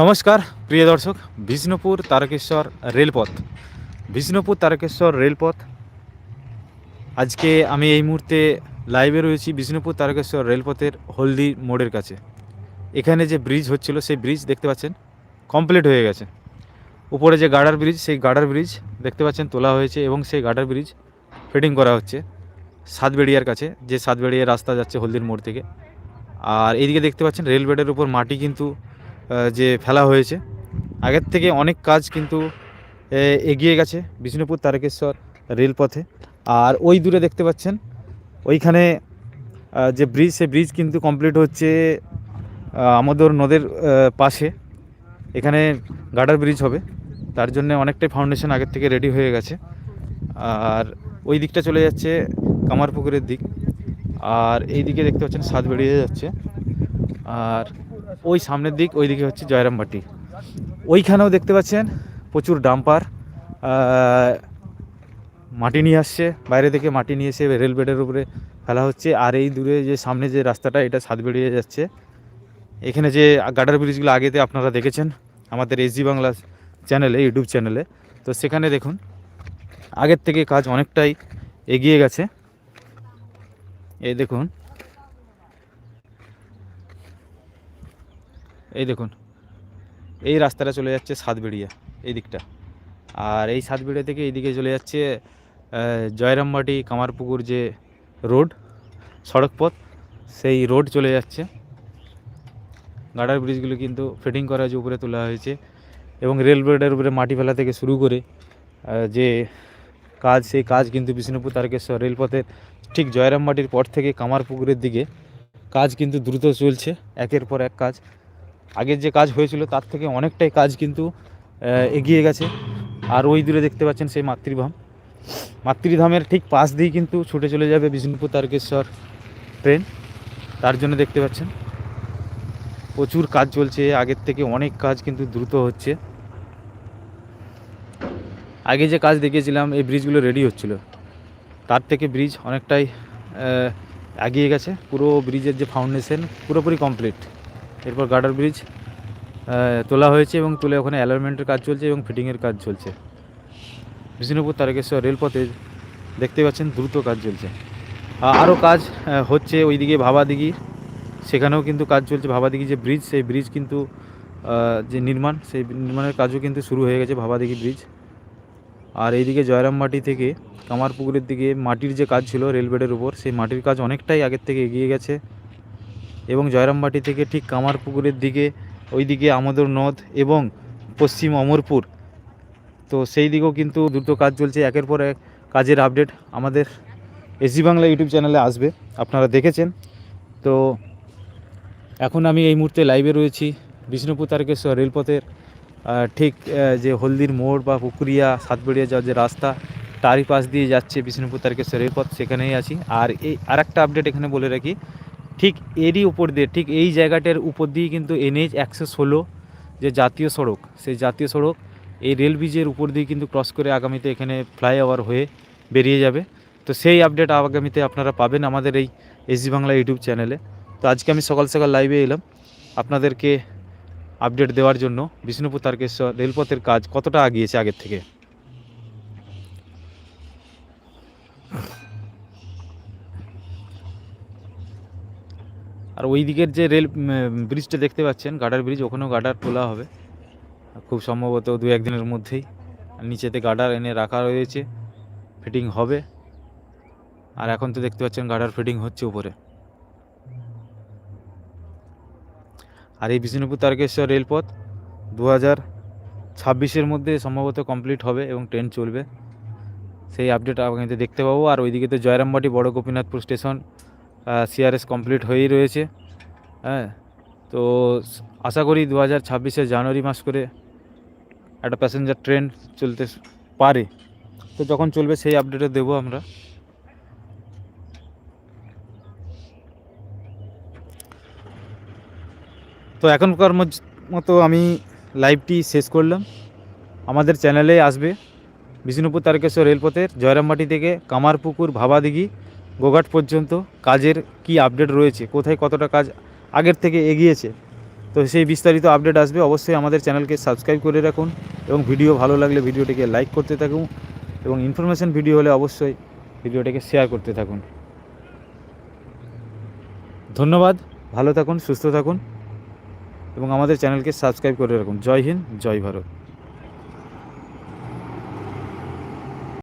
নমস্কার, প্রিয় দর্শক, বিষ্ণুপুর তারকেশ্বর রেলপথ। বিষ্ণুপুর তারকেশ্বর রেলপথ। আজকে আমি এই মুহূর্তে লাইভে রয়েছি বিষ্ণুপুর তারকেশ্বর রেলপথের হলদি মোড়ের কাছে। এখানে যে ব্রিজ হচ্ছিল, সেই ব্রিজ দেখতে পাচ্ছেন কমপ্লিট হয়ে গেছে। উপরে যে গার্ডার ব্রিজ সেই গার্ডার ব্রিজ দেখতে পাচ্ছেন, তোলা হয়েছে এবং সেই গার্ডার ব্রিজ ফিটিং করা হচ্ছে সাতবেড়িয়ার কাছে, যে সাতবেড়িয়ার রাস্তা যাচ্ছে হলদির মোড় থেকে। আর এইদিকে দেখতে পাচ্ছেন রেলবেডের উপর মাটি কিন্তু যে ফেলা হয়েছে। আগের থেকে অনেক কাজ কিন্তু এগিয়ে গেছে বিষ্ণুপুর তারকেশ্বর রেলপথে। আর ওই দূরে দেখতে পাচ্ছেন, ওইখানে যে ব্রিজ সে ব্রিজ কিন্তু কমপ্লিট হচ্ছে আমাদের নদের পাশে। এখানে গার্ডার ব্রিজ হবে। তার জন্য অনেকটাই ফাউন্ডেশন আগের থেকে রেডি হয়ে গেছে। আর ওই দিকটা চলে যাচ্ছে কামারপুকুরের দিক। আর এই দিকে দেখতে পাচ্ছেন, সাত বেরিয়ে যাচ্ছে। আর ওই সামনের দিক ওই দিকে হচ্ছে জয়রামবাটি ওইখানেও দেখতে পাচ্ছেন প্রচুর ডাম্পার মাটি নিয়ে আসছে, বাইরে থেকে মাটি নিয়ে এসে রেল বেডের উপরে ফেলা হচ্ছে, আর এই দূরে যে সামনে যে রাস্তাটা, এটা সাত বেরিয়ে যাচ্ছে। এখানে যে গার্ডার ব্রিজগুলো আগেতে আপনারা দেখেছেন, আমাদের এসজি বাংলা চ্যানেলে, ইউটিউব চ্যানেলে। তো সেখানে দেখুন, আগের থেকে কাজ অনেকটাই এগিয়ে গেছে। এই দেখুন এই দেখুন, এই রাস্তাটা চলে যাচ্ছে সাতবেড়িয়া, এই দিকটা। আর এই সাতবেড়িয়া থেকে এইদিকে চলে যাচ্ছে জয়রামবাটি কামারপুকুর যে রোড সড়ক পথ সেই রোড চলে যাচ্ছে। গার্ডার ব্রিজগুলো কিন্তু ফিটিং করা যে উপরে তোলা হয়েছে এবং রেল বেডের উপরে মাটি ফেলা থেকে শুরু করে যে কাজ, সেই কাজ কিন্তু বিষ্ণুপুর তারকেশ্বর রেলপথের ঠিক জয়রামবাটির পর থেকে কামারপুকুরের দিকে কাজ কিন্তু দ্রুত চলছে, একের পর এক কাজ। আগের যে কাজ হয়েছিল, তার থেকে অনেকটাই কাজ কিন্তু এগিয়ে গেছে। আর ওই দূরে দেখতে পাচ্ছেন সেই মাতৃধাম। মাতৃধামের ঠিক পাশ দিয়েই কিন্তু ছুটে চলে যাবে বিষ্ণুপুর তারকেশ্বর ট্রেন। তার জন্য দেখতে পাচ্ছেন, প্রচুর কাজ চলছে। আগের থেকে অনেক কাজ কিন্তু দ্রুত হচ্ছে। আগে যে কাজ দেখিয়েছিলাম, এই ব্রিজগুলো রেডি হচ্ছিল। তার থেকে ব্রিজ অনেকটাই এগিয়ে গেছে। পুরো ব্রিজের যে ফাউন্ডেশন পুরোপুরি কমপ্লিট এরপর গার্ডার ব্রিজ তোলা হয়েছে এবং তুলে ওখানে অ্যালাইনমেন্টের কাজ চলছে এবং ফিটিংয়ের কাজ চলছে। বিষ্ণুপুর তারকেশ্বর রেলপথে দেখতে পাচ্ছেন দ্রুত কাজ চলছে। আরও কাজ হচ্ছে ওইদিকে ভাবাদিঘি, সেখানেও কিন্তু কাজ চলছে। ভাবাদিঘি যে ব্রিজ, সেই ব্রিজ কিন্তু যে নির্মাণ, সেই নির্মাণের কাজও কিন্তু শুরু হয়ে গেছে ভাবাদিঘি ব্রিজ। আর এইদিকে জয়রামবাটি থেকে কামারপুকুরের দিকে মাটির যে কাজ ছিল রেলবেডের উপর, সেই মাটির কাজ অনেকটাই আগের থেকে এগিয়ে গেছে। এবং জয়রামবাটি থেকে ঠিক কামারপুকুরের দিকে, ওইদিকে আমাদের নদ এবং পশ্চিম অমরপুর। তো সেই দিকেও কিন্তু দ্রুত কাজ চলছে। একের পর এক কাজের আপডেট আমাদের এসজি বাংলা ইউটিউব চ্যানেলে আসবে। আপনারা দেখেছেন। তো এখন আমি এই মুহূর্তে লাইভে রয়েছি বিষ্ণুপুর তারকেশ্বর রেলপথের। ঠিক যে হলদির মোড় বা পুকুরিয়া, সাতবেড়িয়া যাওয়ার যে রাস্তা, তারই পাশ দিয়ে যাচ্ছে বিষ্ণুপুর তারকেশ্বর রেলপথ। সেখানেই আছি। আর এই আর একটা আপডেট এখানে বলে রাখি। ঠিক এরই উপর দিয়ে, ঠিক এই জায়গাটার উপর দিয়ে কিন্তু এনএইচ একশো ষোলো যে জাতীয় সড়ক, সেই জাতীয় সড়ক এই রেল ব্রিজের উপর দিয়ে কিন্তু ক্রস করে আগামীতে এখানে ফ্লাইওভার হয়ে বেরিয়ে যাবে। তো সেই আপডেট আগামীতে আপনারা পাবেন আমাদের এই এসজি বাংলা ইউটিউব চ্যানেলে। তো আজকে আমি সকাল সকাল লাইভে এলাম। আপনাদেরকে আপডেট দেওয়ার জন্য বিষ্ণুপুর তারকেশ্বর রেলপথের কাজ কতটা আগিয়েছে আগের থেকে? আর ওই দিকের যে রেল ব্রিজটা দেখতে পাচ্ছেন গার্ডার ব্রিজ, ওখানেও গার্ডার তোলা হবে। খুব সম্ভবত দু একদিনের মধ্যেই নিচেতে গার্ডার এনে রাখা রয়েছে, ফিটিং হবে। আর এখন তো দেখতে পাচ্ছেন গার্ডার ফিটিং হচ্ছে উপরে। আর এই বিষ্ণুপুর তারকেশ্বর রেলপথ দু হাজার ছাব্বিশের মধ্যে সম্ভবত কমপ্লিট হবে এবং ট্রেন চলবে। সেই আপডেট আগামীতে দেখতে পাবো। আর ওইদিকে তো জয়রামবাটি বড় গোপীনাথপুর স্টেশন সিআরএস কমপ্লিট হয়েই রয়েছে। হ্যাঁ তো আশা করি দু হাজার ছাব্বিশে জানুয়ারি মাস করে একটা প্যাসেঞ্জার ট্রেন চলতে পারে। তো যখন চলবে সেই আপডেটও দেবো আমরা। তো এখনকার মতো আমি লাইভটি শেষ করলাম। আমাদের চ্যানেলে আসবে। বিষ্ণুপুর তারকেশ্বর রেলপথের জয়রামবাটি থেকে কামারপুকুর ভাবাদিঘি গোঘাট পর্যন্ত কাজের কি আপডেট রয়েছে? কোথায় কতটা কাজ আগের থেকে এগিয়েছে? তো সেই বিস্তারিত আপডেট আসবে। অবশ্যই আমাদের চ্যানেলকে সাবস্ক্রাইব করে রাখুন এবং ভিডিও ভালো লাগলে ভিডিওটিকে লাইক করতে থাকুন এবং ইনফরমেশন ভিডিও হলে অবশ্যই ভিডিওটিকে শেয়ার করতে থাকুন। ধন্যবাদ। ভালো থাকুন, সুস্থ থাকুন এবং আমাদের চ্যানেলকে সাবস্ক্রাইব করে রাখুন। জয় হিন্দ, জয় ভারত।